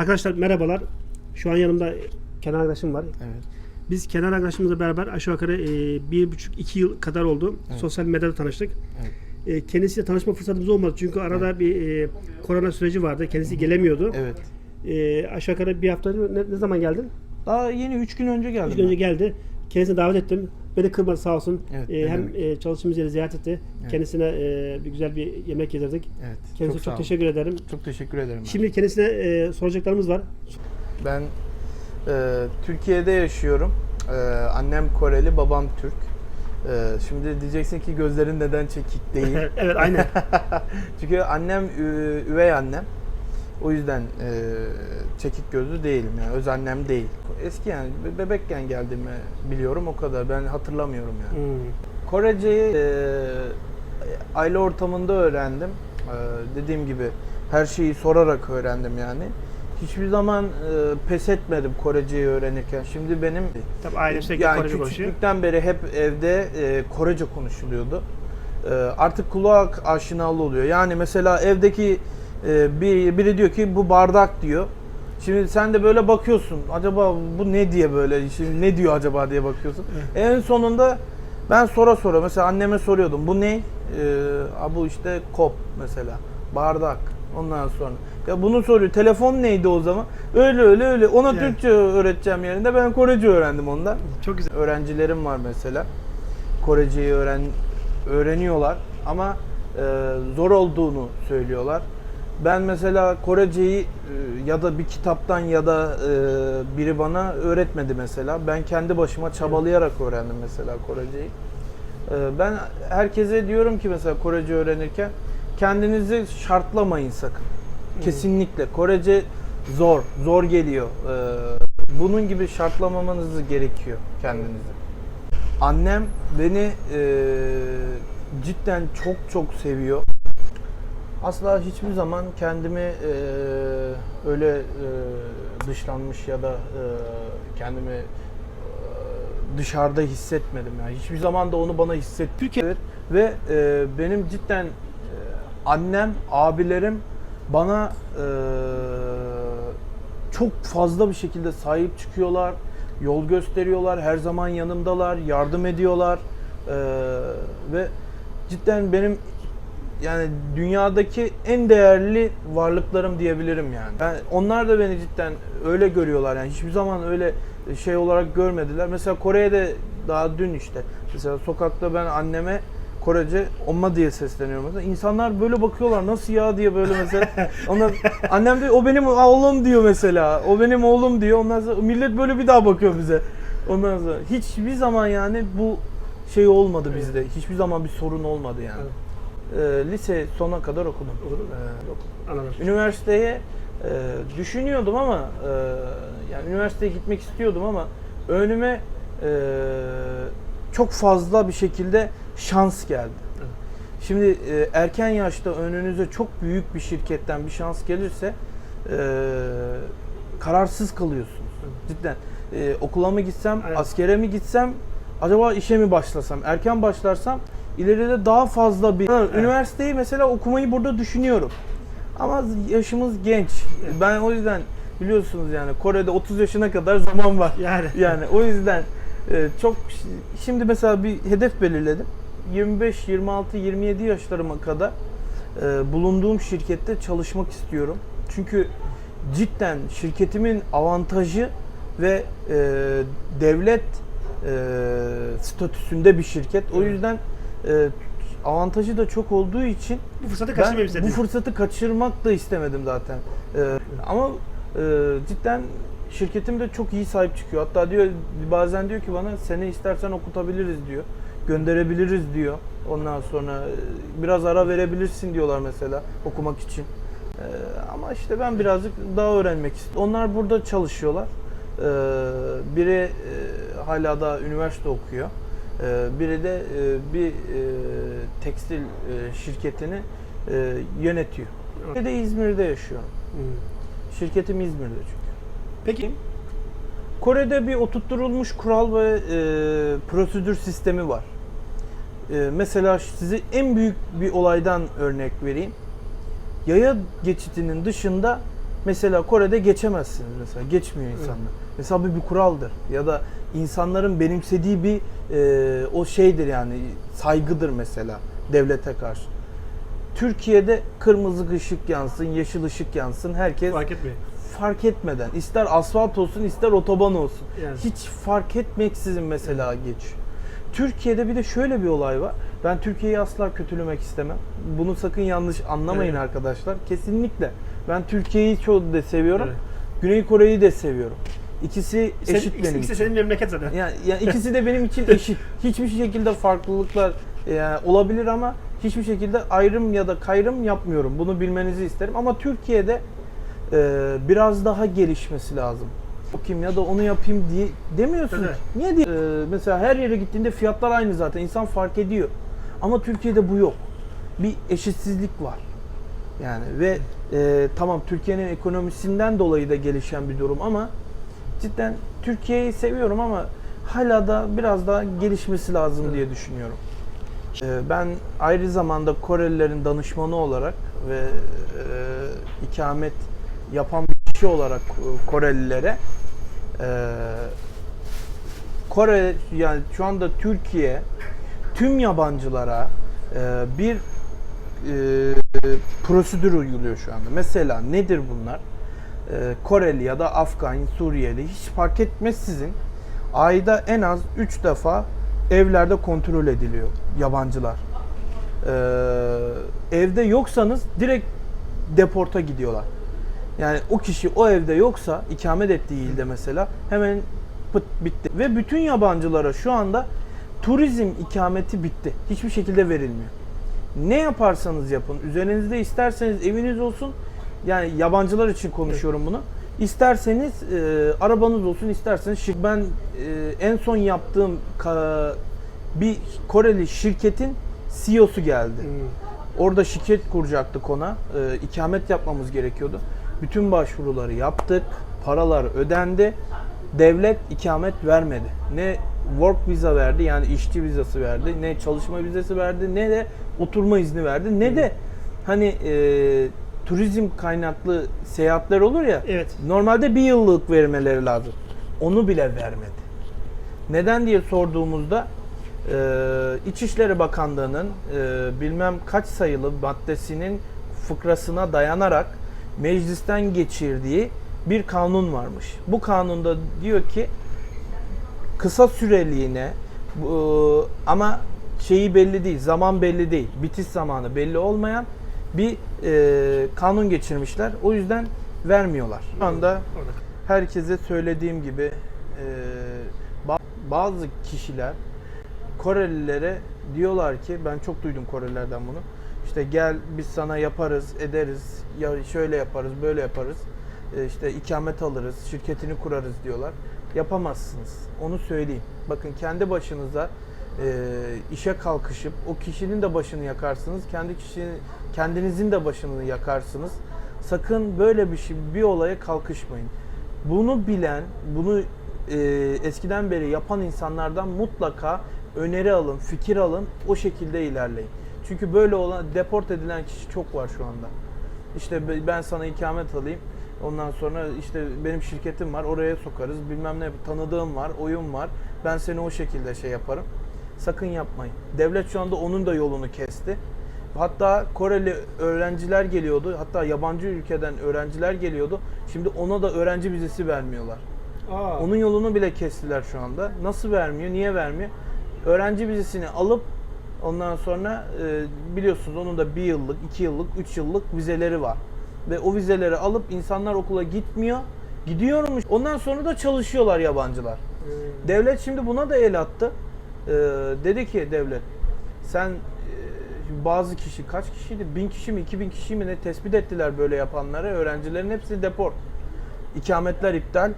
Arkadaşlar merhabalar. Şu an yanımda Kenan arkadaşım var. Evet. Biz Kenan arkadaşımızla beraber aşağı yukarı e, bir buçuk iki yıl kadar oldu. Evet. Sosyal medyada tanıştık. Evet. E, kendisiyle tanışma fırsatımız olmadı. Çünkü arada bir e, korona süreci vardı. Kendisi gelemiyordu. Evet. E, aşağı yukarı bir hafta ne, ne zaman geldin? Daha yeni 3 gün önce geldim. Üç gün önce ben. Geldi. Kendisine davet ettim. Beni kırmadı sağ olsun. Evet, E, hem e, çalıştığımız yeri ziyaret etti. Evet. Kendisine e, bir güzel bir yemek yedirdik. Evet. Kendisine çok, olun. teşekkür ederim. Çok teşekkür ederim. Şimdi kendisine e, soracaklarımız var. Ben e, Türkiye'de yaşıyorum. E, annem Koreli, babam Türk. E, şimdi diyeceksin ki gözlerin neden çekik değil. evet aynen. Çünkü annem üvey annem. O yüzden e, çekik gözlü değilim yani öz annem değil. Eski yani be- bebekken geldiğimi biliyorum o kadar. Ben hatırlamıyorum yani. Hmm. Koreceyi e, aile ortamında öğrendim. E, dediğim gibi her şeyi sorarak öğrendim yani. Hiçbir zaman e, pes etmedim Koreceyi öğrenirken. Şimdi benim Tabii aile sürekli yani Korece konuşuyor. küçüklükten beri hep evde e, Korece konuşuluyordu. E, artık kulak aşinalı oluyor. Yani mesela evdeki e, bir biri diyor ki bu bardak diyor. Şimdi sen de böyle bakıyorsun. Acaba bu ne diye böyle şimdi ne diyor acaba diye bakıyorsun. En sonunda ben sora sora mesela anneme soruyordum. Bu ne? Ee, "Aa, bu işte kop mesela. Bardak. Ondan sonra. Ya bunu soruyor. Telefon neydi o zaman? Öyle öyle öyle. Ona Yani. Türkçe öğreteceğim yerinde ben Korece öğrendim ondan. Çok güzel. Öğrencilerim var mesela. Koreceyi öğren öğreniyorlar ama e, zor olduğunu söylüyorlar. Ben mesela Koreceyi e, ya da bir kitaptan ya da e, biri bana öğretmedi mesela. Ben kendi başıma çabalayarak öğrendim mesela Koreceyi. E, ben herkese diyorum ki mesela Korece öğrenirken kendinizi şartlamayın sakın. Kesinlikle. Korece zor, zor geliyor. Bunun gibi şartlamamanız gerekiyor kendinizi. Annem beni cidden çok çok seviyor. Asla hiçbir zaman kendimi e, öyle e, dışlanmış ya da e, kendimi e, dışarıda hissetmedim. Yani hiçbir zaman da onu bana hissettirmedi. Türkiye- Ve e, benim cidden e, annem, abilerim bana e, çok fazla bir şekilde sahip çıkıyorlar, yol gösteriyorlar, her zaman yanımdalar, yardım ediyorlar E, ve cidden benim yani dünyadaki en değerli varlıklarım diyebilirim yani. Ben onlar da beni cidden öyle görüyorlar yani hiçbir zaman öyle şey olarak görmediler. Mesela Kore'de daha dün işte mesela sokakta ben anneme Korece omma diye sesleniyorum mesela. İnsanlar böyle bakıyorlar nasıl ya diye böyle mesela. Onlar annem de o benim oğlum diyor mesela. O benim oğlum diyor. Ondan sonra millet böyle bir daha bakıyor bize. Ondan sonra hiçbir zaman yani bu şey olmadı bizde. Hiçbir zaman bir sorun olmadı yani. Ee, lise sona kadar okudum. Anladım. Üniversiteye e, düşünüyordum ama e, yani üniversiteye gitmek istiyordum ama önüme e, çok fazla bir şekilde şans geldi. Şimdi e, erken yaşta önünüze çok büyük bir şirketten bir şans gelirse e, kararsız kalıyorsunuz. Cidden. E, okula mı gitsem, askere mi gitsem, acaba işe mi başlasam? Erken başlarsam ileride daha fazla bir... Ha, Üniversiteyi mesela okumayı burada düşünüyorum. Ama yaşımız genç. Ben o yüzden biliyorsunuz yani Kore'de 30 yaşına kadar zaman var. Yani. Yani o yüzden e, çok şimdi mesela bir hedef belirledim. 25, 26, 27 yaşlarıma kadar e, bulunduğum şirkette çalışmak istiyorum. Çünkü cidden şirketimin avantajı ve e, devlet statüsünde bir şirket. O yüzden e, avantajı da çok olduğu için Bu fırsatı ben kaçırmayayım bu istedim. fırsatı kaçırmak da istemedim zaten. Ee, ama e, cidden şirketim de çok iyi sahip çıkıyor. Hatta diyor bazen diyor ki bana seni istersen okutabiliriz diyor. Gönderebiliriz diyor. Ondan sonra e, biraz ara verebilirsin diyorlar mesela okumak için. Ee, ama işte ben birazcık daha öğrenmek istiyorum. Onlar burada çalışıyorlar. Ee, biri e, hala da üniversite okuyor. Ee, biri de e, bir e, tekstil e, şirketini yönetiyor. Bir de İzmir'de yaşıyorum. Hmm. Şirketim İzmir'de çünkü. Peki Kore'de bir oturtturulmuş kural ve e, prosedür sistemi var. E, mesela size en büyük bir olaydan örnek vereyim. Yaya geçitinin dışında Mesela Kore'de geçemezsiniz mesela. Geçmiyor insanlar. Mesela bu bir kuraldır. Ya da insanların benimsediği bir e, o şeydir yani saygıdır mesela devlete karşı. Türkiye'de kırmızı ışık yansın, yeşil ışık yansın. Herkes Fark etmiyor. fark etmeden ister asfalt olsun ister otoban olsun. Yani. Hiç fark etmeksizin mesela geç. Türkiye'de bir de şöyle bir olay var. Ben Türkiye'yi asla kötülemek istemem. Bunu sakın yanlış anlamayın Evet. arkadaşlar. Kesinlikle. Ben Türkiye'yi çok da seviyorum. Evet. Güney Kore'yi de seviyorum. İkisi Sen, eşit ikisi, benim ikisi için. senin memleket zaten. Yani, yani ikisi de benim için eşit. Hiçbir şekilde farklılıklar e, olabilir ama hiçbir şekilde ayrım ya da kayrım yapmıyorum. Bunu bilmenizi isterim. Ama Türkiye'de e, biraz daha gelişmesi lazım. Okuyayım ya da onu yapayım diye demiyorsun. Evet. Niye diye? E, mesela her yere gittiğinde fiyatlar aynı zaten. İnsan fark ediyor. Ama Türkiye'de bu yok. Bir eşitsizlik var. Yani ve e, tamam Türkiye'nin ekonomisinden dolayı da gelişen bir durum ama cidden Türkiye'yi seviyorum ama hala da biraz daha gelişmesi lazım diye düşünüyorum. E, ben ayrı zamanda Korelilerin danışmanı olarak ve e, ikamet yapan bir kişi olarak e, Korelilere e, Kore yani şu anda Türkiye tüm yabancılara e, bir prosedür uyguluyor şu anda. Mesela nedir bunlar? E, Koreli ya da Afgan, Suriyeli hiç fark etmezsizin ayda en az 3 defa evlerde kontrol ediliyor yabancılar. E, evde yoksanız direkt deporta gidiyorlar. Yani o kişi o evde yoksa ikamet ettiği ilde mesela hemen pıt bitti. Ve bütün yabancılara şu anda turizm ikameti bitti. Hiçbir şekilde verilmiyor. Ne yaparsanız yapın. Üzerinizde isterseniz eviniz olsun. Yani yabancılar için konuşuyorum bunu. İsterseniz e, arabanız olsun, isterseniz şir- ben e, en son yaptığım ka- bir Koreli şirketin CEO'su geldi. Hmm. Orada şirket kuracaktık ona. Ee, ikamet yapmamız gerekiyordu. Bütün başvuruları yaptık. Paralar ödendi. Devlet ikamet vermedi. Ne work visa verdi yani işçi vizası verdi. Ne çalışma vizası verdi. Ne de oturma izni verdi. Ne de hani e, turizm kaynaklı seyahatler olur ya. Evet. Normalde bir yıllık vermeleri lazım. Onu bile vermedi. Neden diye sorduğumuzda e, İçişleri Bakanlığı'nın e, bilmem kaç sayılı maddesinin fıkrasına dayanarak meclisten geçirdiği bir kanun varmış. Bu kanunda diyor ki kısa süreliğine bu, ama şeyi belli değil, zaman belli değil, bitiş zamanı belli olmayan bir e, kanun geçirmişler. O yüzden vermiyorlar. Şu anda herkese söylediğim gibi e, ba- bazı kişiler Korelilere diyorlar ki ben çok duydum Korelilerden bunu. İşte gel biz sana yaparız, ederiz, ya şöyle yaparız, böyle yaparız. E, işte ikamet alırız, şirketini kurarız diyorlar. Yapamazsınız. Onu söyleyeyim. Bakın kendi başınıza e, işe kalkışıp o kişinin de başını yakarsınız. Kendi kişinin kendinizin de başını yakarsınız. Sakın böyle bir şey bir olaya kalkışmayın. Bunu bilen, bunu e, eskiden beri yapan insanlardan mutlaka öneri alın, fikir alın, o şekilde ilerleyin. Çünkü böyle olan deport edilen kişi çok var şu anda. İşte be- ben sana ikamet alayım. Ondan sonra işte benim şirketim var, oraya sokarız. Bilmem ne tanıdığım var, oyun var. Ben seni o şekilde şey yaparım. Sakın yapmayın. Devlet şu anda onun da yolunu kesti. Hatta Koreli öğrenciler geliyordu. Hatta yabancı ülkeden öğrenciler geliyordu. Şimdi ona da öğrenci vizesi vermiyorlar. Aa. Onun yolunu bile kestiler şu anda. Nasıl vermiyor? Niye vermiyor? Öğrenci vizesini alıp ondan sonra e, biliyorsunuz onun da bir yıllık, iki yıllık, üç yıllık vizeleri var. Ve o vizeleri alıp insanlar okula gitmiyor. Gidiyormuş. Ondan sonra da çalışıyorlar yabancılar. Hmm. Devlet şimdi buna da el attı. Ee, dedi ki devlet sen e, bazı kişi kaç kişiydi? Bin kişi mi iki bin kişi mi ne tespit ettiler böyle yapanları. Öğrencilerin hepsi deport. İkametler iptal.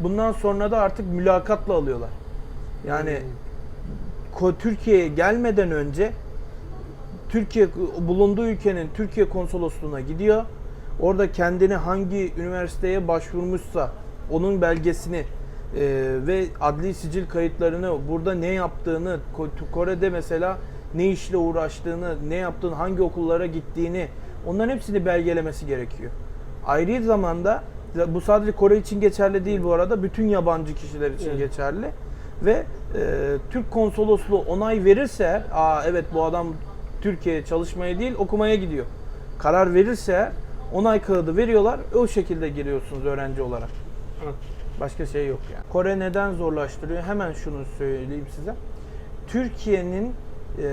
Bundan sonra da artık mülakatla alıyorlar. Yani ko- Türkiye'ye gelmeden önce Türkiye bulunduğu ülkenin Türkiye konsolosluğuna gidiyor. Orada kendini hangi üniversiteye başvurmuşsa onun belgesini e, ve adli sicil kayıtlarını burada ne yaptığını Ko- Kore'de mesela ne işle uğraştığını, ne yaptığını, hangi okullara gittiğini onların hepsini belgelemesi gerekiyor. Ayrı zamanda bu sadece Kore için geçerli değil bu arada. Bütün yabancı kişiler için Evet. geçerli. Ve e, Türk konsolosluğu onay verirse, aa evet bu adam Türkiye'ye çalışmaya değil okumaya gidiyor. Karar verirse onay kağıdı veriyorlar. O şekilde giriyorsunuz öğrenci olarak. Başka şey yok yani. Kore neden zorlaştırıyor? Hemen şunu söyleyeyim size. Türkiye'nin eee,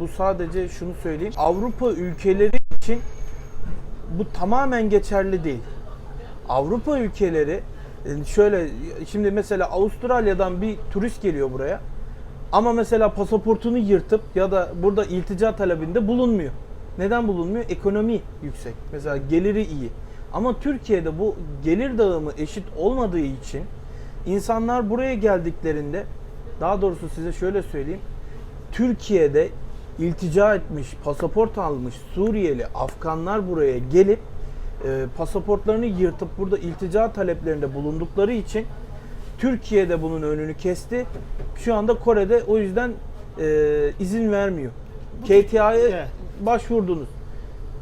bu sadece şunu söyleyeyim. Avrupa ülkeleri için bu tamamen geçerli değil. Avrupa ülkeleri e, şöyle şimdi mesela Avustralya'dan bir turist geliyor buraya. Ama mesela pasaportunu yırtıp ya da burada iltica talebinde bulunmuyor. Neden bulunmuyor? Ekonomi yüksek. Mesela geliri iyi. Ama Türkiye'de bu gelir dağılımı eşit olmadığı için insanlar buraya geldiklerinde daha doğrusu size şöyle söyleyeyim. Türkiye'de iltica etmiş, pasaport almış Suriyeli, Afganlar buraya gelip e, pasaportlarını yırtıp burada iltica taleplerinde bulundukları için Türkiye'de bunun önünü kesti. Şu anda Kore'de o yüzden e, izin vermiyor. KTI'ye Evet. Başvurdunuz.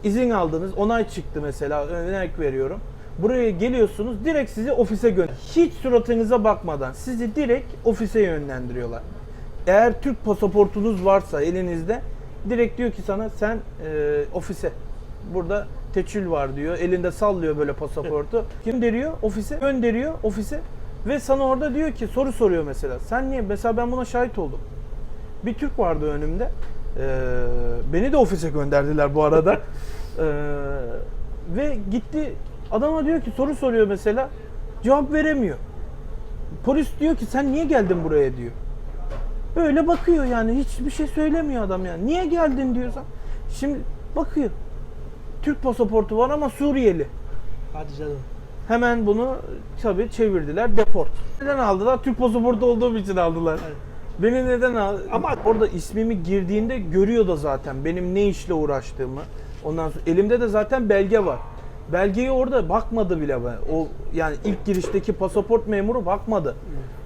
İzin aldınız, onay çıktı mesela örnek veriyorum. Buraya geliyorsunuz, direkt sizi ofise gönder. Hiç suratınıza bakmadan sizi direkt ofise yönlendiriyorlar. Eğer Türk pasaportunuz varsa elinizde, direkt diyor ki sana sen e, ofise. Burada teçhül var diyor. Elinde sallıyor böyle pasaportu. Kim deriyor? Ofise. Gönderiyor ofise. Ve sana orada diyor ki soru soruyor mesela. Sen niye? Mesela ben buna şahit oldum. Bir Türk vardı önümde. Ee, beni de ofise gönderdiler bu arada. Ee, ve gitti adama diyor ki soru soruyor mesela. Cevap veremiyor. Polis diyor ki sen niye geldin buraya diyor. Böyle bakıyor yani hiçbir şey söylemiyor adam yani. Niye geldin diyorsan. Şimdi bakıyor. Türk pasaportu var ama Suriyeli. Hadi canım. Hemen bunu tabii çevirdiler deport. Neden aldılar? Türk pasaportu olduğum için aldılar. Evet. Beni neden al? Ama- orada ismimi girdiğinde görüyor da zaten benim ne işle uğraştığımı. Ondan sonra elimde de zaten belge var. Belgeyi orada bakmadı bile. O yani ilk girişteki pasaport memuru bakmadı.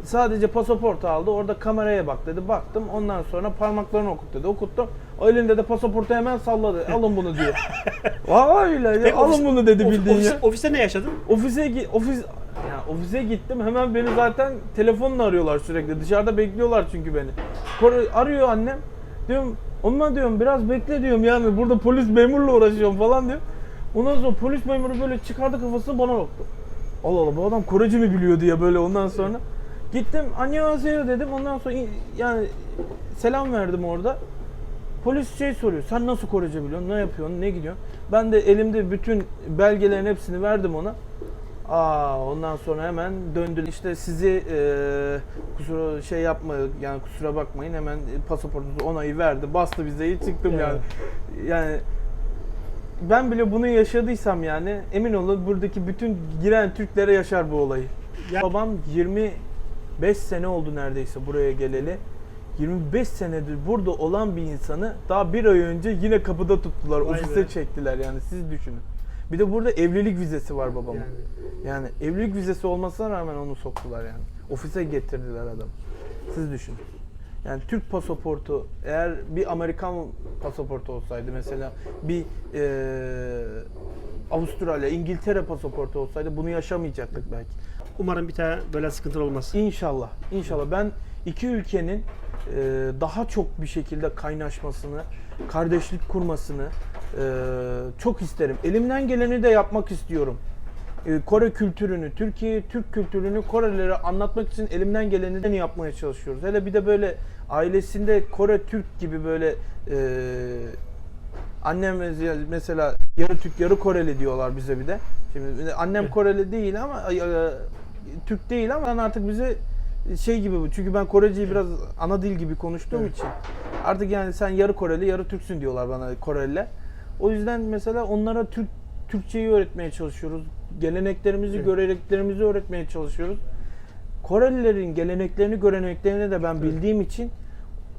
Sadece pasaport aldı. Orada kameraya bak dedi. Baktım. Ondan sonra parmaklarını okut dedi. Okuttum. O elinde de pasaportu hemen salladı. Alın bunu diye. Vay öyle. Peki Alın ofis- bunu dedi bildiğin ofis- ya. Ofiste ne yaşadın? Ofise ofis ya ofise gittim hemen beni zaten telefonla arıyorlar sürekli. Dışarıda bekliyorlar çünkü beni. Arıyor annem. Diyorum onunla diyorum biraz bekle diyorum yani burada polis memurla uğraşıyorum falan diyor. Ondan sonra polis memuru böyle çıkardı kafasını bana baktı. Allah Allah bu adam Korece mi biliyor diye böyle ondan sonra. Gittim annyeonghaseyo dedim ondan sonra yani selam verdim orada. Polis şey soruyor. Sen nasıl Korece biliyorsun? Ne yapıyorsun? Ne gidiyorsun? Ben de elimde bütün belgelerin hepsini verdim ona. Aa ondan sonra hemen döndü. İşte sizi e, kusura şey yapma yani kusura bakmayın hemen pasaportunuzu onayı verdi. Bastı vizeyi çıktım Evet. yani. Yani ben bile bunu yaşadıysam yani emin olun buradaki bütün giren Türklere yaşar bu olayı. Ya- Babam 25 sene oldu neredeyse buraya geleli. 25 senedir burada olan bir insanı daha bir ay önce yine kapıda tuttular. Vay ofise be. çektiler yani siz düşünün. Bir de burada evlilik vizesi var babamın. Yani. Yani evlilik vizesi olmasına rağmen onu soktular yani. Ofise getirdiler adamı. Siz düşünün. Yani Türk pasaportu eğer bir Amerikan pasaportu olsaydı mesela bir eee Avustralya, İngiltere pasaportu olsaydı bunu yaşamayacaktık belki. Umarım bir tane böyle sıkıntı olmaz. İnşallah. İnşallah. Ben iki ülkenin daha çok bir şekilde kaynaşmasını, kardeşlik kurmasını eee, çok isterim. Elimden geleni de yapmak istiyorum. Eee, Kore kültürünü, Türkiye Türk kültürünü Korelilere anlatmak için elimden geleni yapmaya çalışıyoruz. Hele bir de böyle ailesinde Kore Türk gibi böyle annem mesela yarı Türk yarı Koreli diyorlar bize bir de. Şimdi annem Koreli değil ama e, Türk değil ama artık bize şey gibi bu. Çünkü ben Koreceyi biraz ana dil gibi konuştuğum Evet. için artık yani sen yarı Koreli yarı Türksün diyorlar bana Koreliler. O yüzden mesela onlara Türk Türkçeyi öğretmeye çalışıyoruz. Geleneklerimizi, Evet. göreneklerimizi öğretmeye çalışıyoruz. Korelilerin geleneklerini, göreneklerini de ben bildiğim için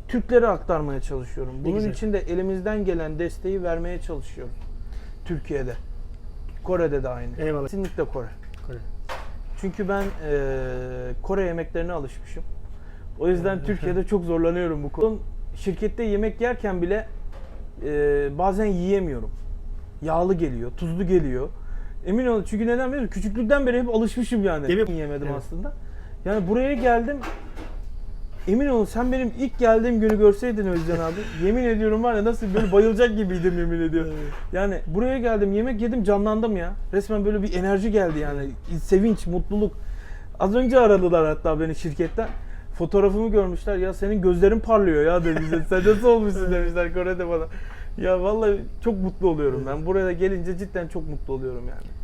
Türklere aktarmaya çalışıyorum. Bunun güzel. için de elimizden gelen desteği vermeye çalışıyorum. Türkiye'de. Kore'de de aynı. Eyvallah. Kesinlikle Kore. Çünkü ben eee, Kore yemeklerine alışmışım. O yüzden Türkiye'de çok zorlanıyorum bu konuda. Şirkette yemek yerken bile eee, bazen yiyemiyorum. Yağlı geliyor, tuzlu geliyor. Emin ol çünkü neden biliyor musun? Küçüklükten beri hep alışmışım yani. Mi? Yemedim Evet. aslında. Yani buraya geldim. Emin olun sen benim ilk geldiğim günü görseydin Özcan abi. yemin ediyorum var ya nasıl böyle bayılacak gibiydim yemin ediyorum. Yani buraya geldim yemek yedim canlandım ya. Resmen böyle bir enerji geldi yani. Sevinç, mutluluk. Az önce aradılar hatta beni şirketten. Fotoğrafımı görmüşler. Ya senin gözlerin parlıyor ya demişler. Sen nasıl olmuşsun demişler Kore'de bana. Ya vallahi çok mutlu oluyorum ben. Buraya gelince cidden çok mutlu oluyorum yani.